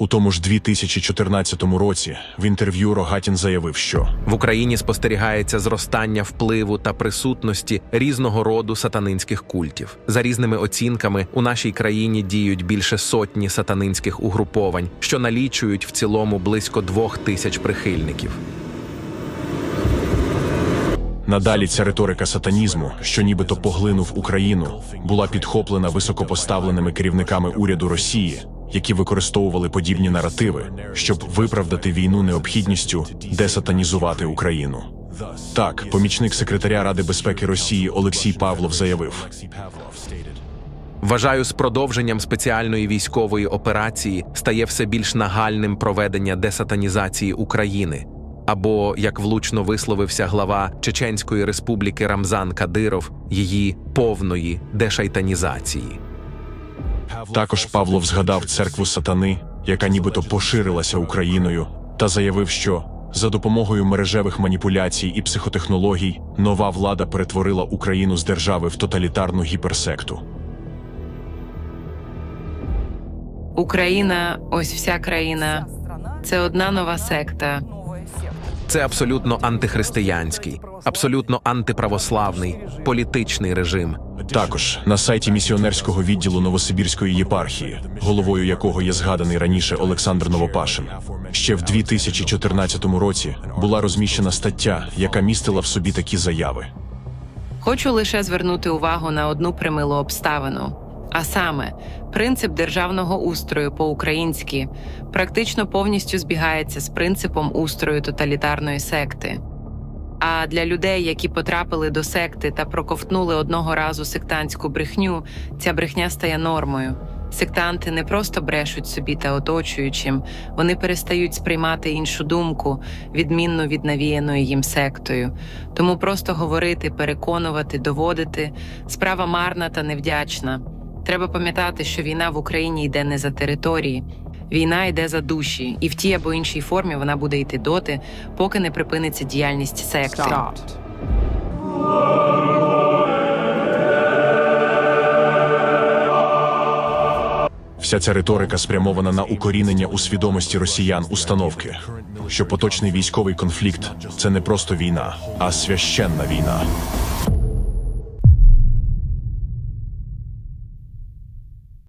У тому ж 2014 році в інтерв'ю Рогатін заявив, що В Україні спостерігається зростання впливу та присутності різного роду сатанинських культів. За різними оцінками, у нашій країні діють більше сотні сатанинських угруповань, що налічують в цілому близько двох тисяч прихильників. надалі ця риторика сатанізму, що нібито поглинув Україну, була підхоплена високопоставленими керівниками уряду Росії, які використовували подібні наративи, щоб виправдати війну необхідністю десатанізувати Україну. Так, помічник секретаря Ради безпеки Росії Олексій Павлов заявив. Вважаю, з продовженням спеціальної військової операції стає все більш нагальним проведення десатанізації України. Або, як влучно висловився глава Чеченської республіки Рамзан Кадиров, її повної дешайтанізації. Також Павлов згадав церкву сатани, яка нібито поширилася Україною, та заявив, що за допомогою мережевих маніпуляцій і психотехнологій нова влада перетворила Україну з держави в тоталітарну гіперсекту. Україна, ось вся країна. Це одна нова секта. Це абсолютно антихристиянський, абсолютно антиправославний політичний режим. Також на сайті місіонерського відділу Новосибірської єпархії, головою якого є згаданий раніше Олександр Новопашин, ще в 2014 році була розміщена стаття, яка містила в собі такі заяви. Хочу лише звернути увагу на одну примилу обставину. А саме, принцип державного устрою по-українськи практично повністю збігається з принципом устрою тоталітарної секти. А для людей, які потрапили до секти та проковтнули одного разу сектантську брехню, ця брехня стає нормою. Сектанти не просто брешуть собі та оточуючим, вони перестають сприймати іншу думку, відмінну від навіяної їм сектою. Тому просто говорити, переконувати, доводити справа марна та невдячна. Треба пам'ятати, що війна в Україні йде не за території, війна йде за душі, і в тій або іншій формі вона буде йти доти, поки не припиниться діяльність секти. Вся ця риторика спрямована на укорінення у свідомості росіян установки, що поточний військовий конфлікт це не просто війна, а священна війна.